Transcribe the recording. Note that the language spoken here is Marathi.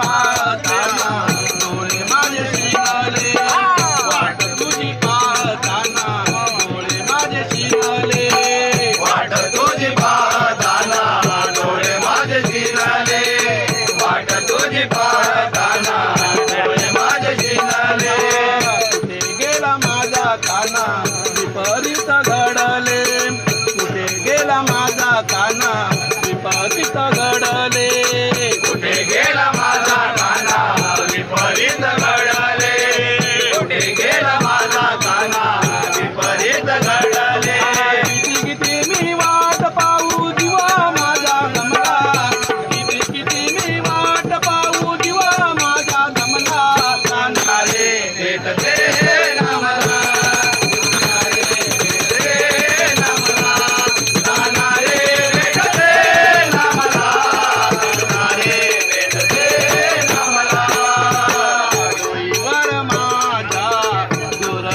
पाहत डोळे माझे शिनाले वाट तुझी पाहत डोळे माझे शिनाले वाट तुझे पाहत डोळे माझे शिनाले वाट तुझी पाहत डोळे माझे शिनाले कुठे गेला माझा कांडले कुठे गेला माझा कांद्या Eita,